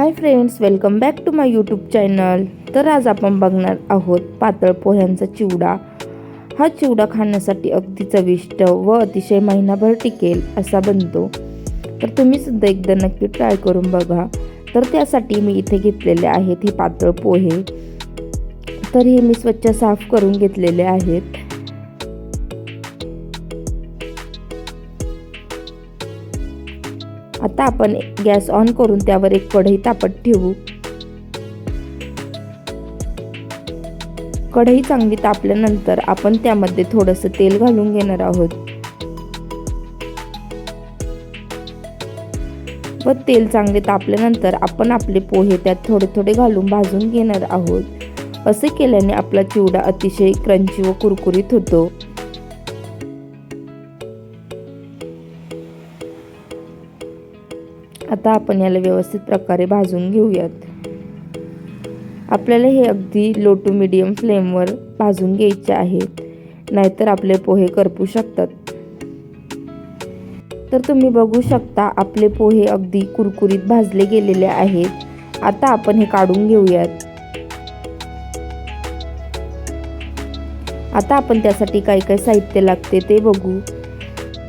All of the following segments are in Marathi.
Hi friends welcome back to my YouTube channel तर आज आपण बघणार आहोत पातळ पोह्यांचा चिवडा. हा चिवडा खाण्यासाठी अगदी चविष्ट व अतिशय महिनाभर टिकेल असा बनतो. तर तुम्ही सुद्धा एकदा नक्की ट्राय करून बघा. तर त्यासाठी मी इथे घेतलेले आहेत हे पातळ पोहे. तर हे मी स्वच्छ साफ करून घेतलेले आहेत. आता आपण गॅस ऑन करून त्यावर एक कढई तापत ठेवू. कढई चांगली तापल्यानंतर आपण त्यामध्ये थोडंसं तेल घालून घेणार आहोत. व तेल चांगले तापल्यानंतर आपण आपले पोहे त्यात थोडे थोडे घालून भाजून घेणार आहोत. असे केल्याने आपला चिवडा अतिशय क्रंची व कुरकुरीत होतो. आता आपण याला व्यवस्थित प्रकारे भाजून घेऊयात. आपल्याला हे अगदी लो टू मिडियम फ्लेमवर भाजून घ्यायचे आहेत नाहीतर आपले पोहे करपू शकतात. तर तुम्ही बघू शकता आपले पोहे अगदी कुरकुरीत भाजले गेलेले आहेत आता आपण हे काढून घेऊयात. आता आपण त्यासाठी काय काय साहित्य लागते ते बघू.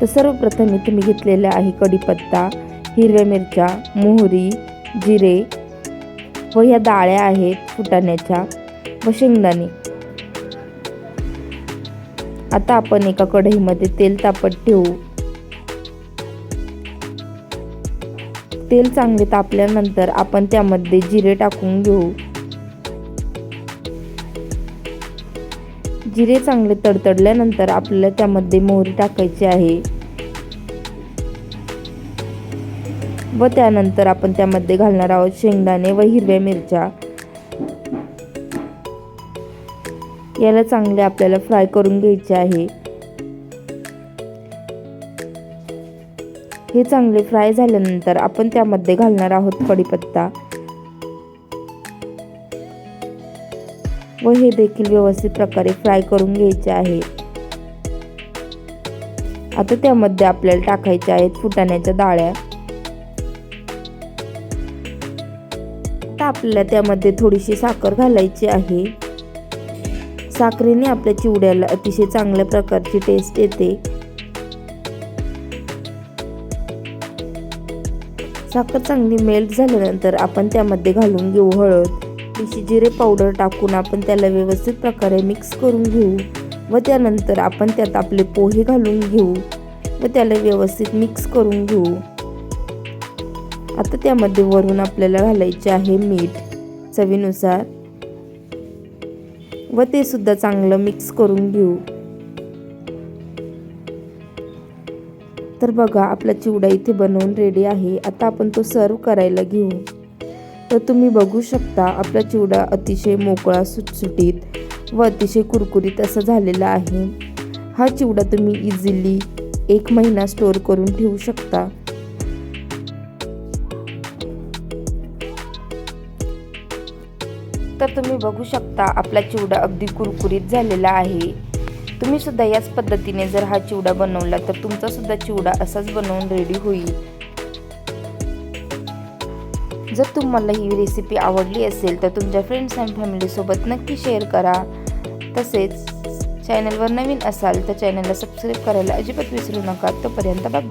तर सर्वप्रथम मी तुम्ही घेतलेला आहे कढीपत्ता. हिरव्या मिरच्या मोहरी जिरे व ह्या डाळ्या आहेत फुटाण्याच्या व शेंगदाणे. आता आपण एका कढईमध्ये तेल तापत ठेवू. तेल चांगले तापल्यानंतर आपण त्यामध्ये जिरे टाकून घेऊ. जिरे चांगले तडतडल्यानंतर आपल्याला त्यामध्ये मोहरी टाकायची आहे. व त्यानंतर आपण त्यामध्ये घालणार आहोत शेंगदाणे व हिरव्या मिरच्या. याला चांगले आपल्याला फ्राय करून घ्यायचे आहे. हे चांगले फ्राय झाल्यानंतर आपण त्यामध्ये घालणार आहोत कढीपत्ता. व हे देखील व्यवस्थित प्रकारे फ्राय करून घ्यायचे आहे. आता त्यामध्ये आपल्याला टाकायच्या आहेत फुटाण्याच्या डाळ्या. आता आपल्याला त्यामध्ये थोडीशी साखर घालायची आहे. साखरेने आपल्या चिवड्याला अतिशय चांगल्या प्रकारची टेस्ट येते. साखर चांगली मेल्ट झाल्यानंतर आपण त्यामध्ये घालून घेऊ हळद. थोडीशी जिरे पावडर टाकून आपण त्याला व्यवस्थित प्रकारे मिक्स करून घेऊ. व त्यानंतर आपण त्यात आपले पोहे घालून घेऊ. व त्याला व्यवस्थित मिक्स करून घेऊ. आता त्यामध्ये वरून आपल्याला घालायचे आहे मीठ चवीनुसार. व ते सुद्धा चांगलं मिक्स करून घेऊ. तर बघा आपला चिवडा इथे बनवून रेडी आहे. आता आपण तो सर्व करायला घेऊ. तर तुम्ही बघू शकता आपला चिवडा अतिशय मोकळा सुटसुटीत व अतिशय कुरकुरीत असा झालेला आहे. हा चिवडा तुम्ही इझिली एक महिना स्टोअर करून ठेवू शकता. तर तुम्ही बघू शकता आपला चिवडा अगदी कुरकुरीत झालेला आहे. तुम्ही सुद्धा याच पद्धतीने जर हा चिवडा बनवला तर तुमचा सुद्धा चिवडा असाच बनवून रेडी होईल. जर तुम्हाला ही रेसिपी आवडली असेल तर तुमच्या फ्रेंड्स अँड फॅमिलीसोबत नक्की शेअर करा. तसेच चॅनलवर नवीन असाल तर चॅनलला सबस्क्राईब करायला अजिबात विसरू नका. तोपर्यंत बाय